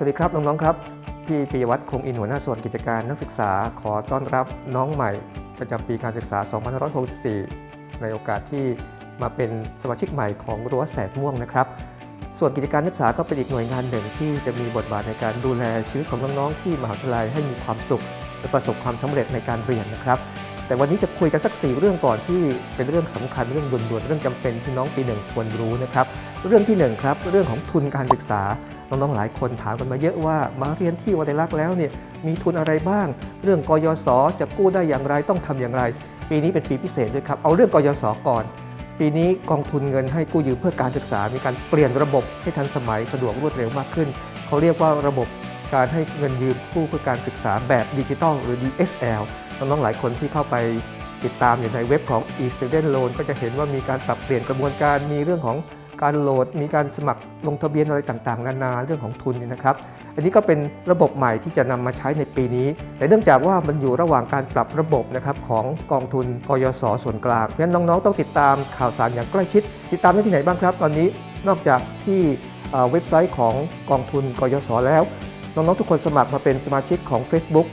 สวัสดีครับน้องๆครับ พี่ปิยวัฒน์คงอินหัวหน้าส่วนกิจการนักศึกษาขอต้อนรับน้องใหม่ ประจำปีการศึกษา 2564 ในโอกาสที่มาเป็นสมาชิกใหม่ของรั้วแสดม่วงนะครับ ส่วนกิจการนักศึกษาก็เป็นอีกหน่วยงานหนึ่งที่จะมีบทบาทในการดูแลชีวิตของน้องๆที่มหาวิทยาลัยให้มีความสุขและประสบความสำเร็จในการเรียนนะครับแต่วันนี้จะคุยกันสักสี่เรื่องก่อนที่เป็นเรื่องสำคัญเรื่องด่วนๆเรื่องจำเป็นที่น้องปีหนึ่งควรรู้นะครับ เรื่องที่หนึ่งครับเรื่องของทุนการศึกษา น้องๆหลายคนถามกันมาเยอะว่ามาเรียนที่วัดไดรักษ์แล้วเนี่ยมีทุนอะไรบ้าง เรื่องกยศจะกู้ได้อย่างไรต้องทำอย่างไร ปีนี้เป็นปีพิเศษด้วยครับเอาเรื่องกยศก่อน ปีนี้กองทุนเงินให้กู้ยืมเพื่อการศึกษา มีการเปลี่ยนระบบให้ทันสมัยสะดวกรวดเร็วมากขึ้น เขาเรียกว่าระบบการให้เงินยืมกู้เพื่อการศึกษาแบบดิจิทัลหรือ DSL น้องๆหลายคนที่เข้าไปติดตามอยู่ในเว็บของ e-student loan ก็จะเห็นว่ามีการปรับเปลี่ยนกระบวนการมีเรื่องของ การโหลด มีการสมัครลงทะเบียนอะไรต่างๆ นานาเรื่องของทุนนี่นะครับ อันนี้ก็เป็นระบบใหม่ที่จะนำมาใช้ในปีนี้ แต่เนื่องจากว่ามันอยู่ระหว่างการปรับระบบนะครับของกองทุนกยศส่วนกลางเพราะฉะนั้นน้องๆ ต้องติดตามข่าวสารอย่างใกล้ชิด ติดตามได้ที่ไหนบ้างครับ ตอนนี้นอกจากที่เอ่อเว็บไซต์ของกองทุนกยศแล้ว น้องๆทุกคนสมัครมาเป็นสมาชิกของ Facebook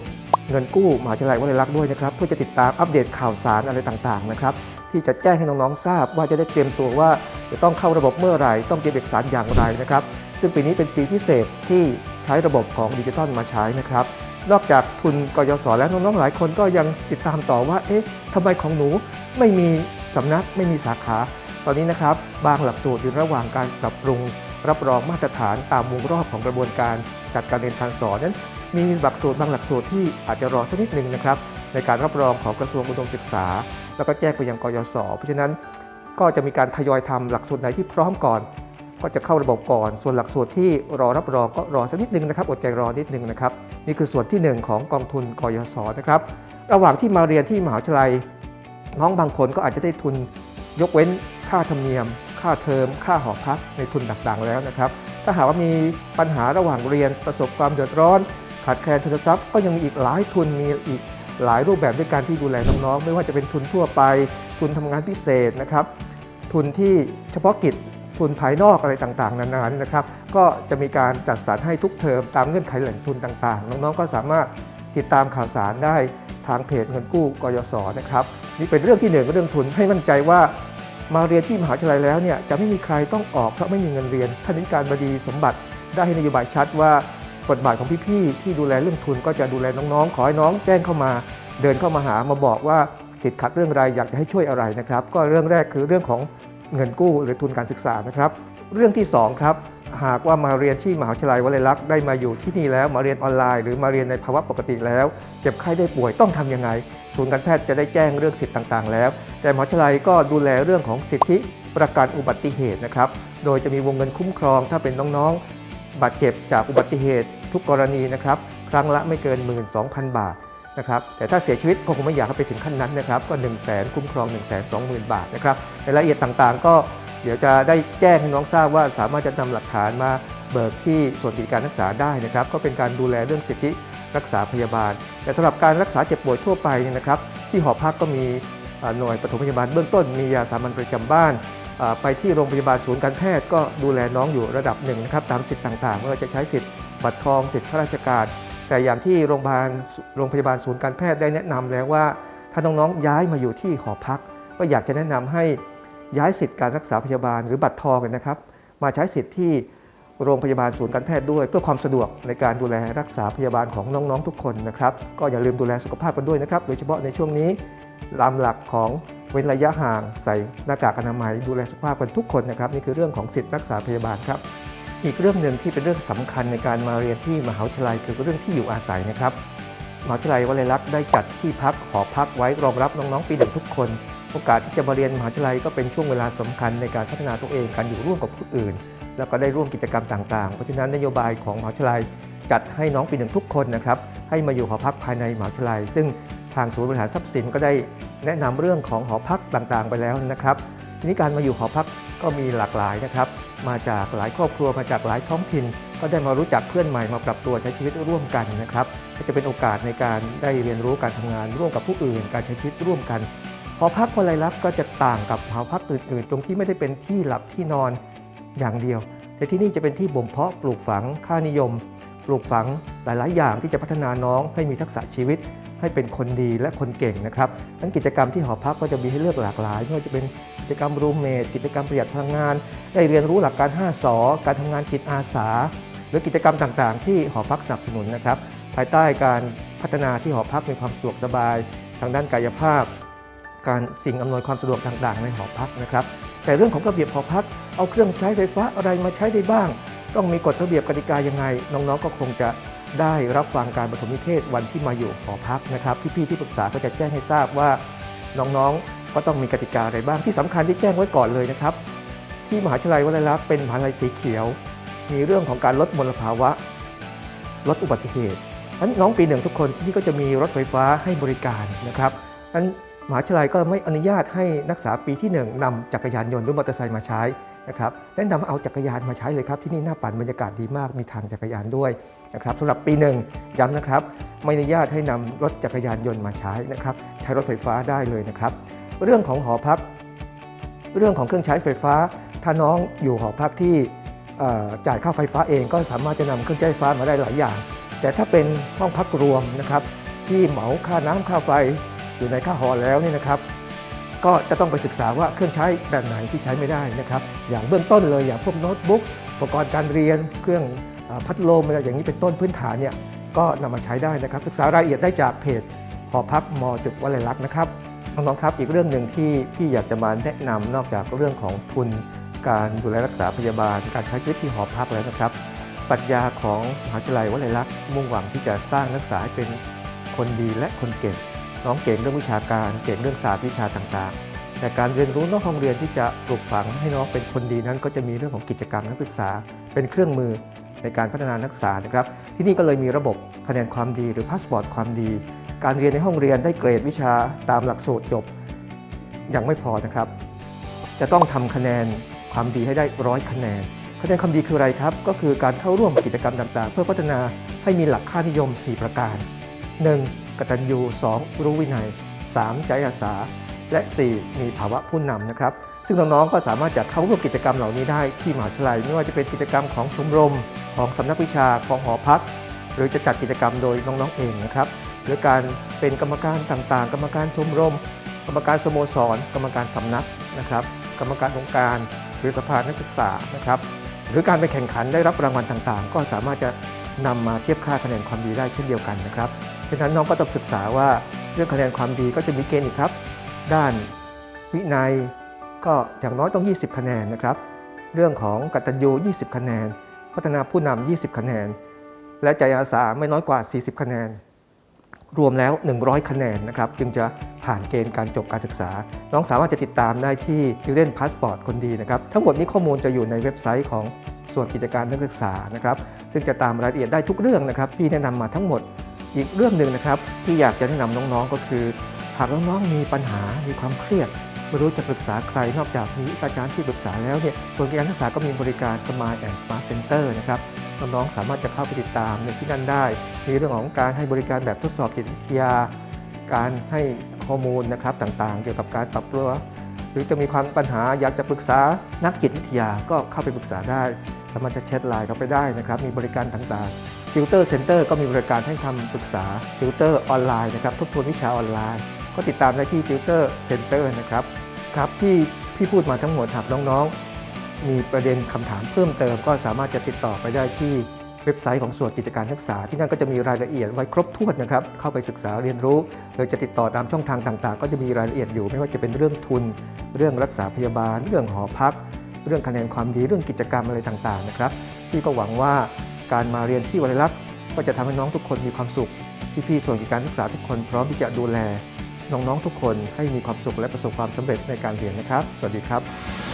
เงินกู้มหาวิทยาลัยวลัยลักษณ์ด้วยนะครับเพื่อจะติดตามอัปเดตข่าวสารอะไรต่างๆนะครับ ที่จะแจ้งให้น้องๆทราบ ว่าจะได้เตรียมตัวว่าจะต้องเข้าระบบเมื่อไหร่ ต้องเตรียมเอกสารอย่างไรนะครับ ซึ่งปีนี้เป็นปีพิเศษที่ใช้ระบบของดิจิทัลมาใช้นะครับนอกจากทุนกยศแล้วน้องๆหลายคนก็ยังติดตามต่อว่า เอ๊ะทำไมของหนูไม่มีสำนักไม่มีสาขา ตอนนี้นะครับ บางหลักสูตรอยู่ระหว่างการปรับปรุง รับรองมาตรฐานตามวงรอบของกระบวนการจัดการเรียนการสอนนั้น มีหลักสูตรบางหลักสูตรที่อาจจะรอสักนิดหนึ่งนะครับ ในการรับรองของกระทรวงอุดมศึกษา แล้วก็แจ้งไปยังกยศเพราะฉะนั้นก็จะมีการทยอยทำหลักสูตรไหนที่พร้อมก่อน ก็จะเข้าระบบก่อน ส่วนหลักสูตรที่รอรับรองก็รอสักนิดนึงนะครับอดใจรอนิดนึงนะครับนี่คือส่วนที่หนึ่งของกองทุนกยศนะครับระหว่างที่มาเรียนที่มหาวิทยาลัย น้องบางคนก็อาจจะได้ทุนยกเว้นค่าธรรมเนียม ค่าเทอม ค่าหอพักในทุนต่างๆแล้วนะครับ ถ้าหากว่ามีปัญหาระหว่างเรียนประสบความเดือดร้อน ขาดแคลนทุนทรัพย์ก็ยังมีอีกหลายทุนมีอีก หลายรูปแบบด้วยการที่ดูแลน้องๆ ไม่ว่าจะเป็นทุนทั่วไป ทุนทำงานพิเศษนะครับ ทุนที่เฉพาะกิจ ทุนภายนอกอะไรต่างๆ นานานะครับ ก็จะมีการจัดสรรให้ทุกเทอมตามเงื่อนไขแหล่งทุนต่างๆ น้องๆ ก็สามารถติดตามข่าวสารได้ทางเพจเงินกู้กยศนะครับนี่เป็นเรื่องที่หนึ่งเรื่องทุนให้มั่นใจว่ามาเรียนที่มหาวิทยาลัยแล้วเนี่ยจะไม่มีใครต้องออกเพราะไม่มีเงินเรียนท่านิการบดีสมบัติได้ให้นโยบายชัดว่า บทบาทของพี่ๆที่ดูแลเรื่องทุนก็จะดูแลน้องๆ ขอให้น้องแจ้งเข้ามา เดินเข้ามาหามาบอกว่าติดขัดเรื่องอะไรอยากจะให้ช่วยอะไรนะครับ ก็เรื่องแรกคือเรื่องของเงินกู้หรือทุนการศึกษานะครับ เรื่องที่สองครับหากว่ามาเรียนที่มหาวิทยาลัยวลัยลักษณ์ได้มาอยู่ที่นี่แล้วมาเรียนออนไลน์หรือมาเรียนในภาวะปกติแล้ว เจ็บไข้ได้ป่วยต้องทำยังไงศูนย์การแพทย์จะได้แจ้งเรื่องสิทธิ์ต่างๆ แล้ว แต่มหาวิทยาลัยก็ดูแลเรื่องของสิทธิประกันอุบัติเหตุนะครับ โดยจะมีวงเงินคุ้มครองถ้าเป็นน้องๆ บาดเจ็บจากอุบัติเหตุทุกกรณีนะครับครั้งละไม่เกิน 12,000 บาทนะครับแต่ถ้าเสียชีวิตก็คงไม่อยากให้ไปถึงขั้นนั้นนะครับก็ 1 0 0 0 0แสนคุ้มครอง 1 2 0 0 0 0 บาทนะครับในรายละเอียดต่างๆ ก็เดี๋ยวจะได้แจ้งให้น้องทราบว่าสามารถจะนำหลักฐานมาเบิกที่ส่วนกิจการรักษาได้นะครับก็เป็นการดูแลเรื่องสิทธิรักษาพยาบาล แต่สำหรับการรักษาเจ็บป่วยทั่วไปเนี่ยนะครับ ที่หอพักก็มีหน่วยปฐมพยาบาลเบื้องต้นมียาสามัญประจำบ้าน ไปที่โรงพยาบาลศูนย์การแพทย์ก็ดูแลน้องอยู่ระดับหนึ่งนะครับตามสิทธิ์ต่างๆไม่ว่าจะใช้สิทธิ์บัตรทองสิทธิ์ข้าราชการ แต่อย่างที่โรงพยาบาลโรงพยาบาลศูนย์การแพทย์ได้แนะนำแล้วว่า ถ้าน้องๆย้ายมาอยู่ที่หอพัก ก็อยากจะแนะนำให้ย้ายสิทธิ์การรักษาพยาบาลหรือบัตรทองเนี่ยนะครับ มาใช้สิทธิ์ที่โรงพยาบาลศูนย์การแพทย์ด้วย เพื่อความสะดวกในการดูแลรักษาพยาบาลของน้องๆทุกคนนะครับ ก็อย่าลืมดูแลสุขภาพกันด้วยนะครับ โดยเฉพาะในช่วงนี้ตามหลักของ เว้นระยะห่างใส่หน้ากากอนามัยดูแลสุขภาพกันทุกคนนะครับนี่คือเรื่องของสิทธิรักษาพยาบาลครับ อีกเรื่องหนึ่งที่เป็นเรื่องสำคัญในการมาเรียนที่มหาวิทยาลัยคือเรื่องที่อยู่อาศัยนะครับมหาวิทยาลัยวลัยลักษณ์ได้จัดที่พักหอพักไว้รองรับน้องๆปีหนึ่งทุกคน โอกาสที่จะมาเรียนมหาวิทยาลัยก็เป็นช่วงเวลาสำคัญในการพัฒนาตัวเองการอยู่ร่วมกับผู้อื่น แล้วก็ได้ร่วมกิจกรรมต่างๆ เพราะฉะนั้นนโยบายของมหาวิทยาลัยจัดให้น้องปีหนึ่งทุกคนนะครับให้มาอยู่หอพักภายในมหาวิทยาลัย ซึ่งทางศูนย์บริหารทรัพย์สินก็ได้ แนะนำเรื่องของหอพักต่างๆ ไปแล้วนะครับทีนี้การมาอยู่หอพักก็มีหลากหลายนะครับ มาจากหลายครอบครัวมาจากหลายท้องถิ่น ก็ได้มารู้จักเพื่อนใหม่มาปรับตัวใช้ชีวิตร่วมกันนะครับก็จะเป็นโอกาสในการได้เรียนรู้การทำงานร่วมกับผู้อื่น การใช้ชีวิตร่วมกันหอพักคนไรลักษณ์ก็จะต่างกับหอพักอื่นๆ ตรงที่ไม่ได้เป็นที่หลับที่นอนอย่างเดียว แต่ที่นี่จะเป็นที่บ่มเพาะปลูกฝังค่านิยม ปลูกฝังหลาย ๆ อย่างที่จะพัฒนาน้องให้มีทักษะชีวิต ให้เป็นคนดีและคนเก่งนะครับทั้งกิจกรรมที่หอพักก็จะมีให้เลือกหลากหลายไม่ว่าจะเป็นกิจกรรมรูมเมทกิจกรรมประหยัดพลังงาน ได้เรียนรู้หลักการ 5สอการทำงานจิตอาสา หรือกิจกรรมต่าง ๆ ที่หอพักสนับสนุนนะครับภายใต้การพัฒนาที่หอพักมีความสะดวกสบาย ทางด้านกายภาพ การสิ่งอำนวยความสะดวกต่าง ๆ ในหอพักนะครับแต่เรื่องของระเบียบหอพักเอาเครื่องใช้ไฟฟ้าอะไรมาใช้ได้บ้าง ต้องมีกฎระเบียบกติกายังไง น้องๆก็คงจะได้รับฟังการประถมนิเทศวันที่มาอยู่หอพักนะครับพี่ๆที่ปรึกษาก็จะแจ้งให้ทราบว่าน้องๆก็ต้องมีกติกาอะไรบ้างที่สำคัญที่แจ้งไว้ก่อนเลยนะครับ ที่มหาวิทยาลัยวลัยลักษณ์เป็นมหาวิทยาลัยสีเขียว มีเรื่องของการลดมลภาวะ ลดอุบัติเหตุนั้นน้องปีหนึ่งทุกคนที่นี่ก็จะมีรถไฟฟ้าให้บริการนะครับนั้นมหาวิทยาลัยก็ไม่อนุญาตให้นักศึกษาปีที่หนึ่งนำจักรยานยนต์หรือมอเตอร์ไซค์มาใช้ นะครับแนะนำให้เอาจักรยานมาใช้เลยครับที่นี่หน้าปั่นบรรยากาศดีมากมีทางจักรยานด้วยนะครับสำหรับปีหนึ่งย้ำนะครับ ไม่อนุญาตให้นำรถจักรยานยนต์มาใช้นะครับใช้รถไฟฟ้าได้เลยนะครับ เรื่องของหอพัก เรื่องของเครื่องใช้ไฟฟ้า ถ้าน้องอยู่หอพักที่จ่ายค่าไฟฟ้าเองก็สามารถจะนำเครื่องใช้ไฟฟ้ามาได้หลายอย่าง แต่ถ้าเป็นห้องพักรวมนะครับที่เหมาค่าน้ำค่าไฟอยู่ในค่าหอแล้วนี่นะครับ ก็จะต้องไปศึกษาว่าเครื่องใช้แบบไหนที่ใช้ไม่ได้นะครับ อย่างเบื้องต้นเลยอย่างพวกโน้ตบุ๊กอุปกรณ์การเรียน เครื่องพัดลมอะไรอย่างนี้เป็นต้นพื้นฐานเนี่ยก็นำมาใช้ได้นะครับ ศึกษารายละเอียดได้จากเพจหอพักมจุดวัลัยลักษณ์นะครับน้องๆครับอีกเรื่องหนึ่งที่พี่อยากจะมาแนะนำนอกจากเรื่องของทุน การดูแลรักษาพยาบาล การใช้ชีวิตที่หอพักแล้วนะครับปรัชญาของมหาวิทยาลัยวลัยลักษณ์มุ่งหวังที่จะสร้างนักศึกษาให้เป็นคนดีและคนเก่ง น้องเก่งเรื่องวิชาการ เก่งเรื่องศาสตร์วิชาต่างๆ แต่การเรียนรู้นอกห้องเรียนที่จะปลูกฝังให้น้องเป็นคนดีนั้น ก็จะมีเรื่องของกิจกรรมนักศึกษา เป็นเครื่องมือในการพัฒนานักศึกษานะครับ ที่นี่ก็เลยมีระบบคะแนนความดีหรือพาสปอร์ตความดี การเรียนในห้องเรียนได้เกรดวิชาตามหลักสูตรจบยังไม่พอนะครับ จะต้องทำคะแนนความดีให้ได้ร้อยคะแนนคะแนนความดีคืออะไรครับ ก็คือการเข้าร่วมกิจกรรมต่างๆ เพื่อพัฒนาให้มีหลักค่านิยม 4 ประการ 1. กตัญญู 2. รู้วินัย 3. ใจอาสา และ 4. มีภาวะผู้นำนะครับ ซึ่งน้องๆก็สามารถจะเข้าร่วมกิจกรรมเหล่านี้ได้ที่มหาวิทยาลัย ไม่ว่าจะเป็นกิจกรรมของชมรม ของสำนักวิชาของหอพัก หรือจะจัดกิจกรรมโดยน้องๆเองนะครับหรือการเป็นกรรมการต่างๆ กรรมการชมรม กรรมการสโมสร กรรมการสำนักนะครับ กรรมการองค์การ หรือสภานักศึกษานะครับ หรือการไปแข่งขันได้รับรางวัลต่างๆ ก็สามารถจะนำมาเทียบค่าคะแนนความดีได้เช่นเดียวกันนะครับ ฉะนั้นน้องก็ต้องศึกษาว่าเรื่องคะแนนความดีก็จะมีเกณฑ์อีกครับ ด้านวินัยก็อย่างน้อยต้อง 20 คะแนนนะครับ เรื่องของกตัญญู 20 คะแนน พัฒนาผู้นำ20 คะแนน และใจอาสาไม่น้อยกว่า 40 คะแนน รวมแล้ว 100 คะแนนนะครับ จึงจะผ่านเกณฑ์การจบการศึกษา น้องสามารถจะติดตามได้ที่ Student Passport คนดีนะครับ ทั้งหมดนี้ข้อมูลจะอยู่ในเว็บไซต์ของส่วนกิจการนักศึกษานะครับ ซึ่งจะตามรายละเอียดได้ทุกเรื่องนะครับที่แนะนำมาทั้งหมด อีกเรื่องหนึ่งนะครับที่อยากจะแนะนำน้องๆก็คือ หากน้องๆมีปัญหามีความเครียดไม่รู้จะปรึกษาใครนอกจากมีอาจารย์ที่ปรึกษาแล้วเนี่ยส่วนการศึกษาก็มีบริการ Smart and Smart Center นะครับน้องๆสามารถจะเข้าไปติดตามในที่นั่นได้ มีเรื่องของการให้บริการแบบทดสอบจิตวิทยา การให้ข้อมูลนะครับต่างๆ เกี่ยวกับการปรับตัวหรือจะมีความปัญหาอยากจะปรึกษานักจิตวิทยาก็เข้าไปปรึกษาได้ สามารถจะแชทไลน์เข้าไปได้นะครับ มีบริการต่างๆ ฟิลเตอร์เซ็นเตอร์ก็มีบริการให้คำปรึกษาฟิลเตอร์ออนไลน์นะครับทบทวนวิชาออนไลน์ ก็ติดตามได้ที่ฟิลเตอร์เซ็นเตอร์นะครับครับที่พี่พูดมาทั้งหมดหากน้องๆ มีประเด็นคำถามเพิ่มเติม ก็สามารถจะติดต่อไปได้ที่เว็บไซต์ของส่วนกิจการศึกษา ที่นั่นก็จะมีรายละเอียดไว้ครบถ้วนนะครับ เข้าไปศึกษาเรียนรู้หรือจะติดต่อตามช่องทางต่างๆ ก็จะมีรายละเอียดอยู่ ไม่ว่าจะเป็นเรื่องทุน เรื่องรักษาพยาบาล เรื่องหอพัก เรื่องคะแนนความดีเรื่องกิจกรรมอะไรต่างๆนะครับพี่ก็หวังว่า การมาเรียนที่วลัยลักษณ์ก็จะทำให้น้องทุกคนมีความสุข พี่ๆส่วนกิจการศึกษาทุกคนพร้อมที่จะดูแลน้องๆทุกคนให้มีความสุขและประสบความสำเร็จในการเรียนนะครับ สวัสดีครับ